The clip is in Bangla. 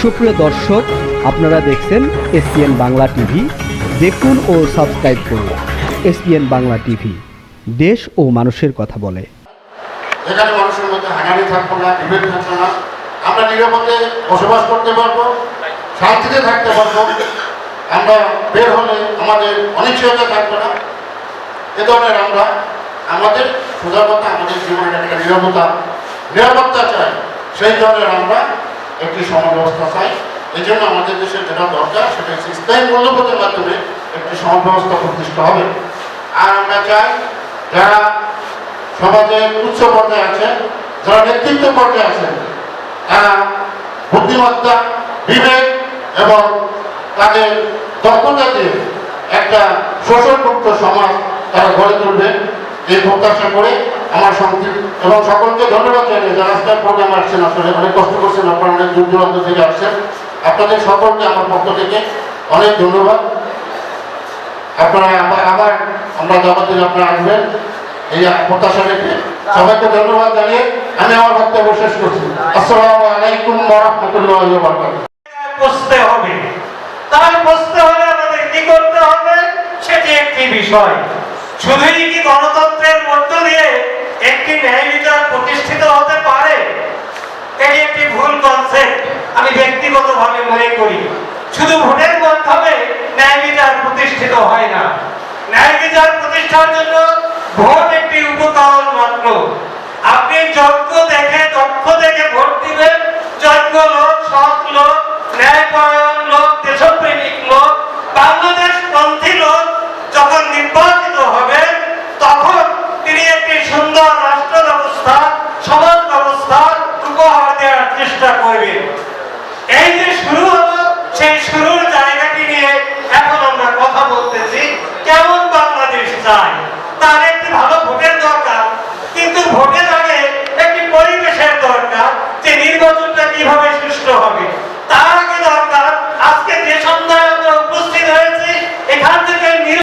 সুপ্রিয় দর্শক, আপনারা দেখছেন এসপিএন বাংলা টিভি। দেখুন ও সাবস্ক্রাইব করুন এসপিএন বাংলা টিভি। দেশ ও মানুষের কথা বলে। এখানে মানুষের মধ্যে হানানি থাকব না বিভেদ থাকব না, আমরা নিরাপদে বসবাস করতে পারব, শান্তিতে থাকতে পারব, আমরা বের হলে আমাদের অনিশ্চয়তা থাকবে না। এ ধরনের আমরা, আমাদের সোজা কথা আমাদের জীবনের একটা নিরাপত্তা নিরাপত্তা চাই। সেই ধরনের আমরা একটি সমাজ ব্যবস্থা চাই। এই জন্য আমাদের দেশে যেটা দরকার, সেটা হচ্ছে স্থায়ী মূল্যবোধের মাধ্যমে একটি সমাজ ব্যবস্থা প্রতিষ্ঠা হবে। আর আমরা চাই যারা সমাজের উচ্চ পর্যায়ে আছেন, যারা নেতৃত্ব পর্যায়ে আছেন, তারা বুদ্ধিমত্তা, বিবেক এবং তাদের দক্ষতা দিয়ে একটা শোষণমুক্ত সমাজ তারা গড়ে তুলবে। এই প্রত্যাশা করে আমার সংক্ষিপ্ত এবং সকলকে ধন্যবাদ জানিয়ে যারা আজকের প্রোগ্রাম আসছেন আসলে অনেক কষ্ট করছেন, আপনারা অনেক দূর দূরান্ত থেকে আসছেন। আপনাদের সকলকে আমার পক্ষ থেকে অনেক ধন্যবাদ। আপনারা আবার আবার আমরা থেকে আপনারা আসবেন, এই প্রত্যাশা রেখে সবাইকে ধন্যবাদ জানিয়ে আমি আমার বক্তব্য শেষ করছি। আসসালামু আলাইকুম ওরহমতুল্লাহ বারকাতুহ বসতে হবে। তাই বসতে হলে আমাদের কি করতে হবে? সেটি একটি বিষয় শুধুই কি গণতন্ত্রের মধ্য দিয়ে একটি ন্যায় বিচার প্রতিষ্ঠিত হতে পারে এটি একটি ভুল কনসেপ্ট আমি ব্যক্তিগতভাবে মনে করি, শুধু ভোটের মাধ্যমে ন্যায় বিচার প্রতিষ্ঠিত হয় না। ন্যায় বিচার প্রতিষ্ঠার জন্য ভোট একটি উপকরণ মাত্র। আপনি যোগ্য দেখে, দক্ষ দেখে ভোট দিবেন। যোগ্য লোক, সৎ লোক, ন্যায়পরায়ণ লোক, দেশপ্রেমিক লোক, বাংলাদেশ পন্থী লোক যখন নির্বাচিত হবে, তখন তিনি একটি সুন্দর রাষ্ট্র ব্যবস্থা, সমাজ ব্যবস্থা উপহার দেওয়ার চেষ্টা করবেন। এই যে শুরু